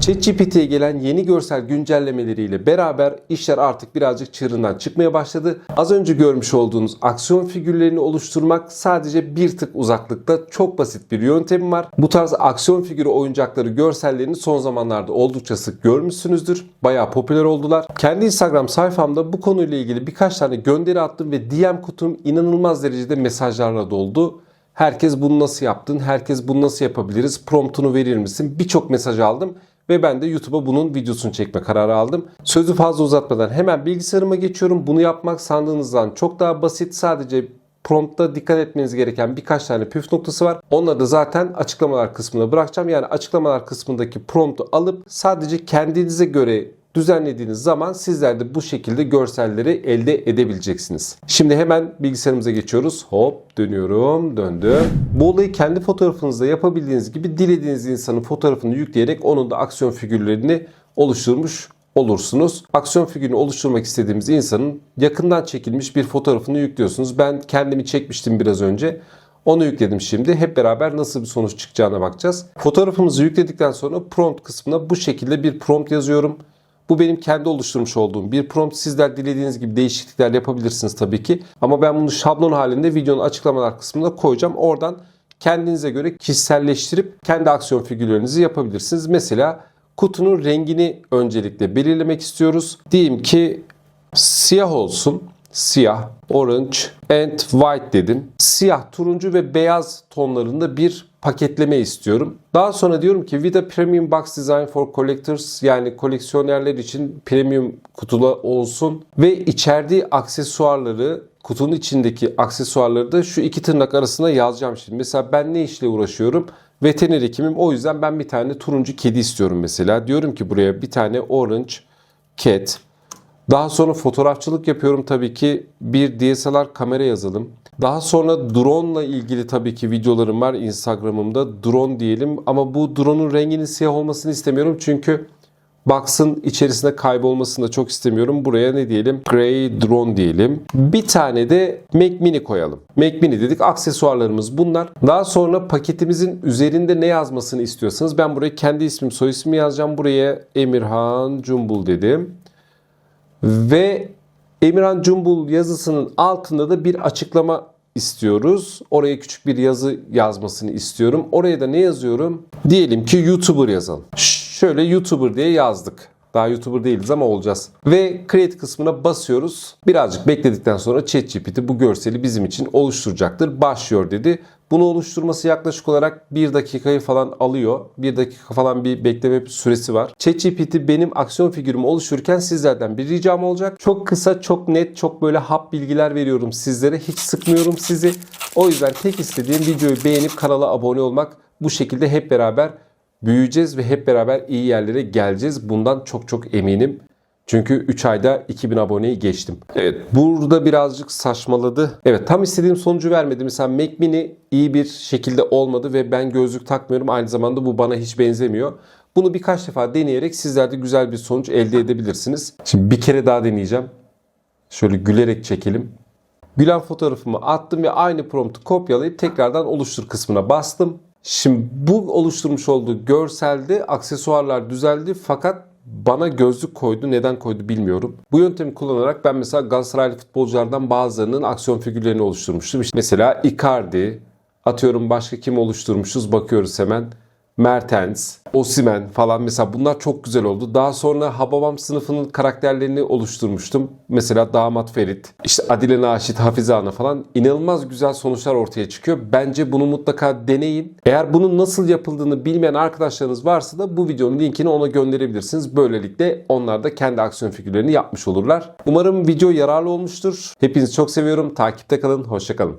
ChatGPT'ye gelen yeni görsel güncellemeleriyle beraber işler artık birazcık çığırından çıkmaya başladı. Az önce görmüş olduğunuz aksiyon figürlerini oluşturmak sadece bir tık uzaklıkta çok basit bir yöntemi var. Bu tarz aksiyon figürü oyuncakları görsellerini son zamanlarda oldukça sık görmüşsünüzdür. Bayağı popüler oldular. Kendi Instagram sayfamda bu konuyla ilgili birkaç tane gönderi attım ve DM kutum inanılmaz derecede mesajlarla doldu. Herkes bunu nasıl yaptın? Herkes bunu nasıl yapabiliriz? Promptunu verir misin? Birçok mesaj aldım ve ben de YouTube'a bunun videosunu çekme kararı aldım. Sözü fazla uzatmadan hemen bilgisayarıma geçiyorum. Bunu yapmak sandığınızdan çok daha basit. Sadece promptta dikkat etmeniz gereken birkaç tane püf noktası var. Onları da zaten açıklamalar kısmına bırakacağım. Yani açıklamalar kısmındaki promptu alıp sadece kendinize göre düzenlediğiniz zaman sizler de bu şekilde görselleri elde edebileceksiniz. Şimdi hemen bilgisayarımıza geçiyoruz. Hop dönüyorum, döndüm. Bu olayı kendi fotoğrafınızda yapabildiğiniz gibi dilediğiniz insanın fotoğrafını yükleyerek onun da aksiyon figürlerini oluşturmuş olursunuz. Aksiyon figürünü oluşturmak istediğimiz insanın yakından çekilmiş bir fotoğrafını yüklüyorsunuz. Ben kendimi çekmiştim biraz önce. Onu yükledim şimdi. Hep beraber nasıl bir sonuç çıkacağına bakacağız. Fotoğrafımızı yükledikten sonra prompt kısmına bu şekilde bir prompt yazıyorum. Bu benim kendi oluşturmuş olduğum bir prompt. Sizler dilediğiniz gibi değişiklikler yapabilirsiniz tabii ki. Ama ben bunu şablon halinde videonun açıklamalar kısmına koyacağım. Oradan kendinize göre kişiselleştirip kendi aksiyon figürlerinizi yapabilirsiniz. Mesela kutunun rengini öncelikle belirlemek istiyoruz. Diyeyim ki siyah olsun. Siyah, orange and white dedim. Siyah, turuncu ve beyaz tonlarında bir paketleme istiyorum. Daha sonra diyorum ki Vida Premium Box Design for Collectors yani koleksiyonerler için premium kutulu olsun ve içerdiği aksesuarları kutunun içindeki aksesuarları da şu iki tırnak arasına yazacağım şimdi. Mesela ben ne işle uğraşıyorum? Veteriner hekimim. O yüzden ben bir tane turuncu kedi istiyorum mesela. Diyorum ki buraya bir tane orange cat. Daha sonra fotoğrafçılık yapıyorum tabii ki. Bir DSLR kamera yazalım. Daha sonra drone ile ilgili tabii ki videolarım var Instagram'ımda. Drone diyelim ama bu drone'un renginin siyah olmasını istemiyorum çünkü Box'ın içerisinde kaybolmasını da çok istemiyorum. Buraya ne diyelim? Grey Drone diyelim. Bir tane de Mac Mini koyalım. Mac Mini dedik. Aksesuarlarımız bunlar. Daha sonra paketimizin üzerinde ne yazmasını istiyorsanız ben buraya kendi ismim soy ismi yazacağım. Buraya Emirhan Cumbul dedim. Ve Emirhan Cumbul yazısının altında da bir açıklama istiyoruz. Oraya küçük bir yazı yazmasını istiyorum. Oraya da ne yazıyorum? Diyelim ki YouTuber yazalım. Şöyle YouTuber diye yazdık. Daha YouTuber değiliz ama olacağız. Ve Create kısmına basıyoruz. Birazcık bekledikten sonra ChatGPT bu görseli bizim için oluşturacaktır. Başlıyor dedi. Bunu oluşturması yaklaşık olarak 1 dakikayı falan alıyor. 1 dakika falan bir bekleme süresi var. ChatGPT benim aksiyon figürümü oluştururken sizlerden bir ricam olacak. Çok kısa, çok net, çok böyle hap bilgiler veriyorum sizlere. Hiç sıkmıyorum sizi. O yüzden tek istediğim videoyu beğenip kanala abone olmak. Bu şekilde hep beraber büyüyeceğiz ve hep beraber iyi yerlere geleceğiz. Bundan çok çok eminim. Çünkü 3 ayda 2000 aboneyi geçtim. Evet burada birazcık saçmaladı. Evet tam istediğim sonucu vermedi. Mesela Mac Mini iyi bir şekilde olmadı ve ben gözlük takmıyorum. Aynı zamanda bu bana hiç benzemiyor. Bunu birkaç defa deneyerek sizler de güzel bir sonuç elde edebilirsiniz. Şimdi bir kere daha deneyeceğim. Şöyle gülerek çekelim. Gülen fotoğrafımı attım ve aynı promptu kopyalayıp tekrardan oluştur kısmına bastım. Şimdi bu oluşturmuş olduğu görselde aksesuarlar düzeldi fakat bana gözlük koydu. Neden koydu bilmiyorum. Bu yöntemi kullanarak ben mesela Galatasaraylı futbolculardan bazılarının aksiyon figürlerini oluşturmuştum. İşte mesela Icardi, atıyorum başka kim oluşturmuşuz bakıyoruz hemen. Mertens, Osimen falan mesela bunlar çok güzel oldu. Daha sonra Hababam sınıfının karakterlerini oluşturmuştum. Mesela Damat Ferit, işte Adile Naşit, Hafize Ana falan inanılmaz güzel sonuçlar ortaya çıkıyor. Bence bunu mutlaka deneyin. Eğer bunun nasıl yapıldığını bilmeyen arkadaşlarınız varsa da bu videonun linkini ona gönderebilirsiniz. Böylelikle onlar da kendi aksiyon figürlerini yapmış olurlar. Umarım video yararlı olmuştur. Hepinizi çok seviyorum. Takipte kalın. Hoşçakalın.